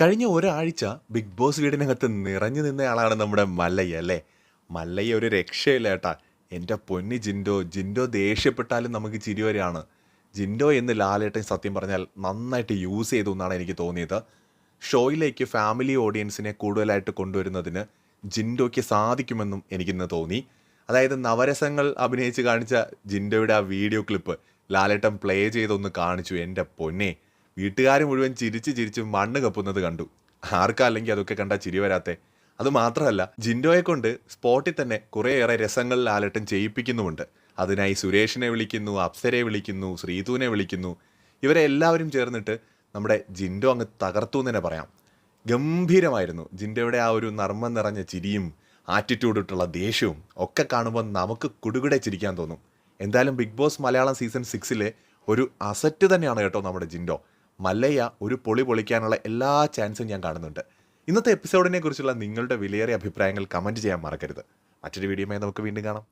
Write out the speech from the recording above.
കഴിഞ്ഞ ഒരാഴ്ച big boss വീടിനകത്ത് നിറഞ്ഞു നിന്നയാളാണ് നമ്മുടെ മല്ലയ്യ അല്ലേ? മല്ലയ്യ ഒരു രക്ഷയില്ല ഏട്ടാ. എന്റെ പൊന്നി ജിൻഡോ ജിൻഡോ ദേഷ്യപ്പെട്ടാലും നമുക്ക് ചിരി വരെയാണ്. ജിൻഡോ എന്ന് ലാലേട്ടൻ സത്യം പറഞ്ഞാൽ നന്നായിട്ട് യൂസ് ചെയ്തു എന്നാണ് എനിക്ക് തോന്നിയത്. ഷോയിലേക്ക് ഫാമിലി ഓഡിയൻസിനെ കൂടുതലായിട്ട് കൊണ്ടുവരുന്നതിന് ജിൻഡോയ്ക്ക് സാധിക്കുമെന്നും എനിക്കിന്ന് തോന്നി. അതായത് നവരസങ്ങൾ അഭിനയിച്ച് കാണിച്ച ജിൻഡോയുടെ ആ വീഡിയോ ക്ലിപ്പ് ലാലേട്ടൻ പ്ലേ ചെയ്തൊന്ന് കാണിച്ചു എന്റെ പൊന്നെ. വീട്ടുകാർ മുഴുവൻ ചിരിച്ച് ചിരിച്ച് മണ്ണ് കപ്പുന്നത് കണ്ടു. ആർക്കല്ലെങ്കിൽ അതൊക്കെ കണ്ടാൽ ചിരി വരാത്തെ? അത് മാത്രമല്ല ജിൻഡോയെ കൊണ്ട് സ്പോട്ടിൽ തന്നെ കുറേയേറെ രസങ്ങളിൽ ആലട്ടം ചെയ്യിപ്പിക്കുന്നുമുണ്ട്. അതിനായി സുരേഷിനെ വിളിക്കുന്നു അപ്സരയെ വിളിക്കുന്നു ശ്രീതുവിനെ വിളിക്കുന്നു. ഇവരെ എല്ലാവരും ചേർന്നിട്ട് നമ്മുടെ ജിൻഡോ അങ്ങ് തകർത്തു എന്ന് തന്നെ പറയാം. ഗംഭീരമായിരുന്നു ജിൻഡോയുടെ ആ ഒരു നർമ്മം നിറഞ്ഞ ചിരിയും ആറ്റിറ്റ്യൂഡിട്ടുള്ള ദേഷ്യവും ഒക്കെ കാണുമ്പോൾ നമുക്ക് കുടുകുടെ ചിരിക്കാൻ തോന്നും. എന്തായാലും ബിഗ് ബോസ് മലയാളം സീസൺ സിക്സിലെ ഒരു അസറ്റ് തന്നെയാണ് കേട്ടോ നമ്മുടെ ജിൻഡോ. മല്ലയ്യ ഒരു പൊളി പൊളിക്കാനുള്ള എല്ലാ ചാൻസും ഞാൻ കാണുന്നുണ്ട്. ഇന്നത്തെ എപ്പിസോഡിനെ കുറിച്ചുള്ള നിങ്ങളുടെ വിലയേറിയ അഭിപ്രായങ്ങൾ കമന്റ് ചെയ്യാൻ മറക്കരുത്. മറ്റൊരു വീഡിയോയുമായി നമുക്ക് വീണ്ടും കാണാം.